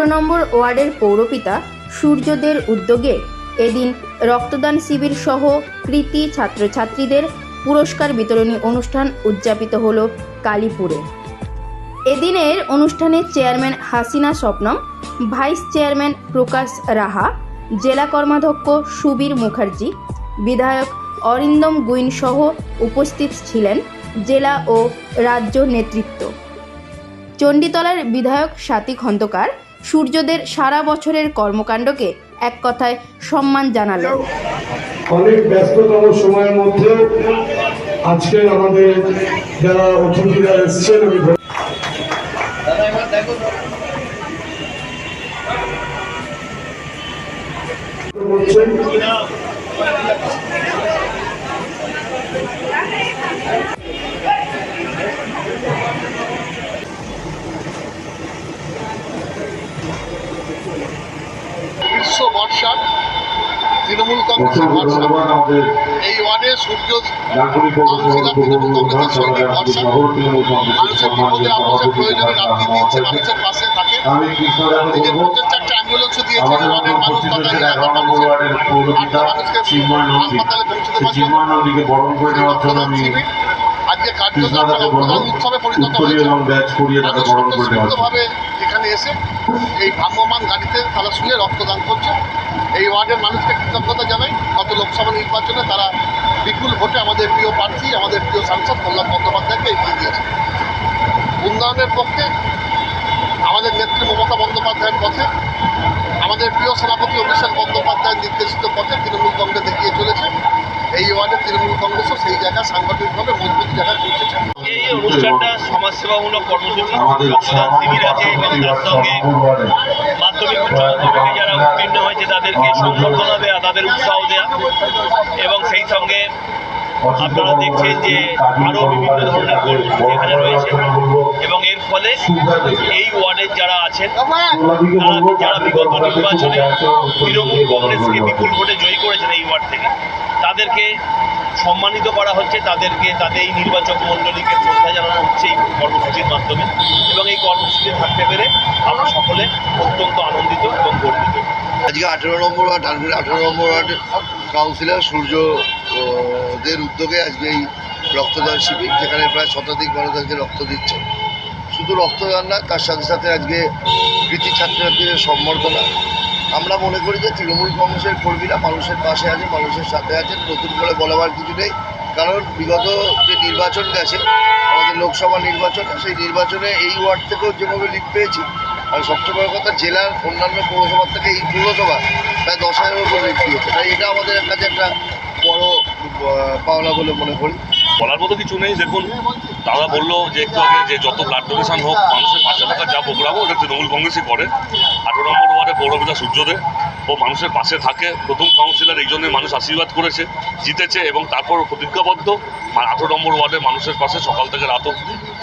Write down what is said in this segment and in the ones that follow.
আঠেরো নম্বর ওয়ার্ডের পৌরপিতা সূর্যদের উদ্যোগে এদিন রক্তদান শিবির সহ কৃতি ছাত্রছাত্রীদের পুরস্কার বিতরণী অনুষ্ঠান উদযাপিত হল কালীপুরে। এদিনের অনুষ্ঠানে chairman Hasina Swapnam, vice chairman Prakash Raha, জেলা কর্মাধ্যক্ষ সুবীর মুখার্জি, বিধায়ক অরিন্দম গুইন সহ উপস্থিত ছিলেন জেলা ও রাজ্য নেতৃত্ব। চণ্ডীতলার বিধায়ক স্বাতী খন্দকার সূর্যদের সারা বছরের কর্মকাণ্ডকে এক কথায় সম্মান জানালেন অনেক ব্যস্ততম সময়ের মধ্যে আজকে আমাদের যারা অতিথিরা এসছেন, আমি ধন্য- করছেন। গ্রীষ্ম বর্ষা তৃণমূল কংগ্রেসের ভরসা এই ওয়ার্ডে সূর্য কাউন্সিলর তৃণমূল কংগ্রেসের সঙ্গে ভরসা মানুষের বিপদে আপদে প্রয়োজনে রাত্রি দিচ্ছে মানুষের পাশে থাকে। নিজের প্রচেষ্টা অ্যাম্বুলেন্সও দিয়েছে? ওয়ার্ডের মানুষ মানুষকে পৌঁছতে পারছে। সেই রক্তদান শিবির আজকে কার্যকর রক্তদান উৎসবে পরিণত হয়েছে। এখানে এসে এই ভ্রাম্যমান গাড়িতে তারা শুয়ে রক্তদান করছে। এই ওয়ার্ডের মানুষকে কৃতজ্ঞতা জানাই গত লোকসভা নির্বাচনে তারা বিপুল ভোটে আমাদের প্রিয় প্রার্থী আমাদের প্রিয় সাংসদ কল্যাণ বন্দ্যোপাধ্যায়কে এগিয়ে দিয়েছে। উন্নয়নের পক্ষে আমাদের নেত্রী মমতা বন্দ্যোপাধ্যায়ের পথে আমাদের প্রিয় সভাপতি অভিষেক বন্দ্যোপাধ্যায়ের নির্দেশিত পথে তৃণমূল কংগ্রেস এগিয়ে চলেছে। এই ওয়ার্ডে তৃণমূল কংগ্রেসও সেই জায়গায় সাংগঠনিকভাবে মজবুত জায়গায় পৌঁছেছে। এই অনুষ্ঠানটা সমাজসেবামূলক কর্মসূচি রক্তদান শিবির আছে এবং তার সঙ্গে মাধ্যমিক উচ্চ মাধ্যমিকে যারা উত্তীর্ণ হয়েছে তাদেরকে দেওয়া তাদের উৎসাহ দেওয়া এবং সেই সঙ্গে আপনারা দেখছেন যে আরও বিভিন্ন ধরনের কর্মসূচি এখানে রয়েছে। এবং এর ফলে এই ওয়ার্ডের যারা আছেন, তারা যারা বিগত নির্বাচনে তৃণমূল কংগ্রেসকে বিপুল ভোটে জয়ী করেছেন এই ওয়ার্ড থেকে, তাদেরকে সম্মানিত করা হচ্ছে, তাদেরকে তাদের এই নির্বাচক মণ্ডলীকে শ্রদ্ধা জানানো হচ্ছে এই কর্মসূচির মাধ্যমে। এবং এই কর্মসূচিতে থাকতে পেরে আমরা সকলে অত্যন্ত আনন্দিত এবং গর্বিত। আজকে আঠেরো নম্বর ওয়ার্ড আঠেরো নম্বর ওয়ার্ড কাউন্সিলর সূর্য ও, উদ্যোগে আজকে এই রক্তদান শিবির যেখানে প্রায় শতাধিক মানুষ আজকে রক্ত দিচ্ছে। শুধু রক্তদান না তার সাথে সাথে আজকে কৃতি ছাত্রছাত্রীদের সম্বর্ধনা। আমরা মনে করি যে তৃণমূল কংগ্রেসের কর্মীরা মানুষের পাশে আছে মানুষের সাথে আছেন নতুন করে বলবার কিছু নেই। কারণ বিগত যে নির্বাচন গেছে আমাদের লোকসভা নির্বাচন সেই নির্বাচনে এই ওয়ার্ড থেকেও যেভাবে লিড পেয়েছি আর সবচেয়ে বড় কথা জেলার অন্যান্য পৌরসভার থেকে এই পৌরসভা প্রায় দশ হাজারের উপর লিড দিয়েছে তাই এটা আমাদের কাছে একটা বড় পাওনা বলে মনে করি। বলার মতো কিছু নেই দেখুন দাদা বলল যে একটু আগে যে যত ব্লাড ডোনেশন হোক মানুষের পাশে থাকার যা প্রোগ্রাম ওটা তৃণমূল কংগ্রেসই করে। আঠারো নম্বর ওয়ার্ডে পৌরপিতা সূর্যদে ও মানুষের পাশে থাকে। প্রথম কাউন্সিলর এই জন্যই মানুষ আশীর্বাদ করেছে জিতেছে এবং তারপর প্রতিজ্ঞাবদ্ধ। আঠারো নম্বর ওয়ার্ডে মানুষের পাশে সকাল থেকে রাত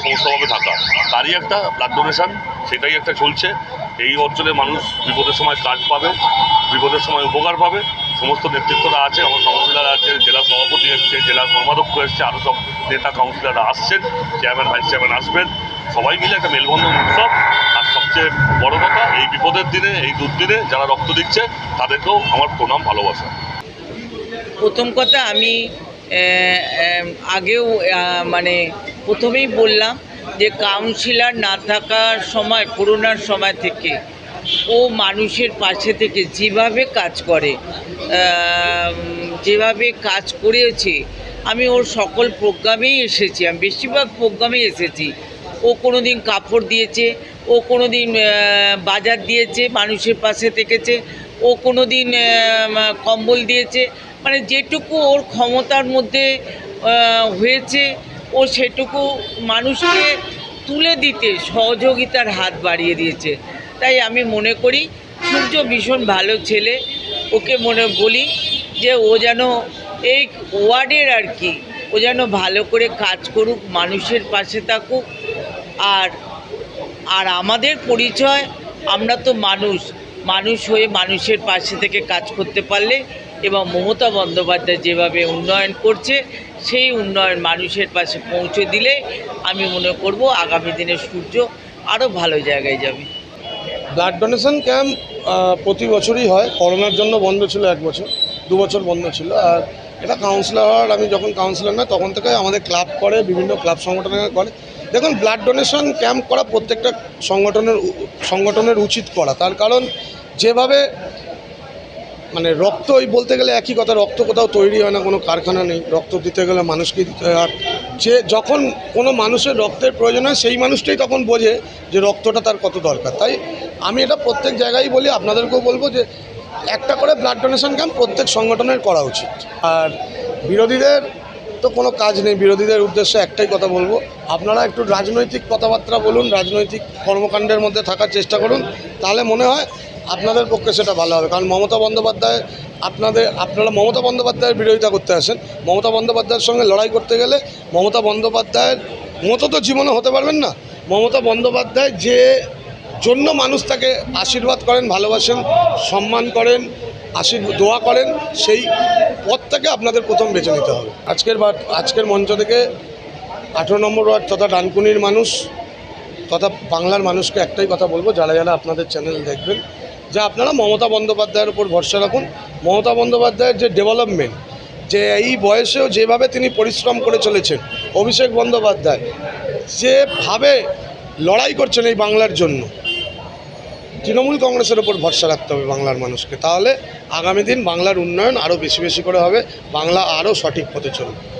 সমস্তভাবে থাকা। তারই একটা ব্লাড ডোনেশন সেটাই একটা চলছে। এই অঞ্চলে মানুষ বিপদের সময় কাজ পাবে, বিপদের সময় উপকার পাবে। সমস্ত নেতৃত্বরা আছে, আমার কাউন্সিলার আছে, জেলা সভাপতি এসছে, জেলা কর্মাধ্যক্ষ এসছে আরও সব নেতা কাউন্সিলাররা আসছেন, চেয়ারম্যান, ভাইস চেয়ারম্যান আসবেন। সবাই মিলে একটা মেলবন্ধন উৎসব। আর সবচেয়ে বড় কথা, এই বিপদের দিনে, এই দুর্দিনে যারা রক্ত দিচ্ছে, তাদেরকেও আমার প্রণাম, ভালোবাসা। প্রথম কথা আমি আগেও মানে প্রথমেই বললাম যে কাউন্সিলার না থাকার সময় করোনার সময় থেকে, ও মানুষের পাশে থেকে যেভাবে কাজ করে যেভাবে কাজ করেছে আমি ওর সকল প্রোগ্রামেই এসেছি, আমি বেশিরভাগ প্রোগ্রামেই এসেছি। ও কোনো দিন কাপড় দিয়েছে, ও কোনো দিন বাজার দিয়েছে, মানুষের পাশে থেকেছে, ও কোনো দিন কম্বল দিয়েছে মানে যেটুকু ওর ক্ষমতার মধ্যে হয়েছে, ও সেটুকু মানুষকে তুলে দিতে সহযোগিতার হাত বাড়িয়ে দিয়েছে। তাই আমি মনে করি, সূর্য ভীষণ ভালো ছেলে। ওকে মনে বলি যে ও যেন এই ওয়ার্ডের আর কি, ও যেন ভালো করে কাজ করুক, মানুষের পাশে থাকুক। আর আর আমাদের পরিচয়, আমরা তো মানুষ। মানুষ হয়ে মানুষের পাশে থেকে কাজ করতে পারলে এবং মমতা বন্দ্যোপাধ্যায় যেভাবে উন্নয়ন করছে, সেই উন্নয়ন মানুষের পাশে পৌঁছে দিলে আমি মনে করব আগামী দিনে সূর্য আরও ভালো জায়গায় যাবে। ব্লাড ডোনেশন ক্যাম্প প্রতি বছরই হয়। করোনার জন্য বন্ধ ছিল এক বছর, দু বছর বন্ধ ছিল। আর এটা কাউন্সিলর আমি যখন কাউন্সিলর না তখন থেকে আমাদের ক্লাব করে, বিভিন্ন ক্লাব সংগঠনের করে। দেখুন ব্লাড ডোনেশন ক্যাম্প করা প্রত্যেকটা সংগঠনের সংগঠনের উচিত করা। তার কারণ, যেভাবে মানে রক্ত ওই বলতে গেলে একই কথা, রক্ত কোথাও তৈরি হয় না, কোনো কারখানা নেই। রক্ত দিতে গেলে মানুষকেই দিতে হয়। আর যে যখন কোনো মানুষের রক্তের প্রয়োজন হয়, সেই মানুষটাই তখন বোঝে যে রক্তটা তার কত দরকার। তাই আমি এটা প্রত্যেক জায়গায় বলি, আপনাদেরকেও বলব যে একটা করে ব্লাড ডোনেশন ক্যাম্প প্রত্যেক সংগঠনের করা উচিত। আর বিরোধীদের তো কোনো কাজ নেই, বিরোধীদের উদ্দেশ্যে একটাই কথা বলব। আপনারা একটু রাজনৈতিক কথাবার্তা বলুন, রাজনৈতিক কর্মকাণ্ডের মধ্যে থাকার চেষ্টা করুন। তাহলে মনে হয় আপনাদের পক্ষে সেটা ভালো হবে। কারণ মমতা বন্দ্যোপাধ্যায় আপনাদের, আপনারা মমতা বন্দ্যোপাধ্যায়ের বিরোধিতা করতে আসেন। মমতা বন্দ্যোপাধ্যায়ের সঙ্গে লড়াই করতে গেলে মমতা বন্দ্যোপাধ্যায়ের মতো তো জীবনে হতে পারবেন না। মমতা বন্দ্যোপাধ্যায় যে জন্য মানুষ তাকে আশীর্বাদ করেন, ভালোবাসেন, সম্মান করেন আশীর্বাদ দোয়া করেন, সেই পথটাকে আপনাদের প্রথম বেছে নিতে হবে। আজকের বা, আজকের মঞ্চ থেকে আঠেরো নম্বর ওয়ার্ড তথা ডানকুনির মানুষ তথা বাংলার মানুষকে একটাই কথা বলব, যারা যারা আপনাদের চ্যানেল দেখবেন যে আপনারা মমতা বন্দ্যোপাধ্যায়ের উপর ভরসা রাখুন। মমতা বন্দ্যোপাধ্যায়ের যে ডেভেলপমেন্ট যে এই বয়সেও যেভাবে তিনি পরিশ্রম করে চলেছেন, অভিষেক বন্দ্যোপাধ্যায় যেভাবে লড়াই করছেন এই বাংলার জন্য, তৃণমূল কংগ্রেসের ওপর ভরসা রাখতে হবে বাংলার মানুষকে। তাহলে আগামী দিন বাংলার উন্নয়ন আরও বেশি বেশি করে হবে, বাংলা আরও সঠিক পথে চলবে।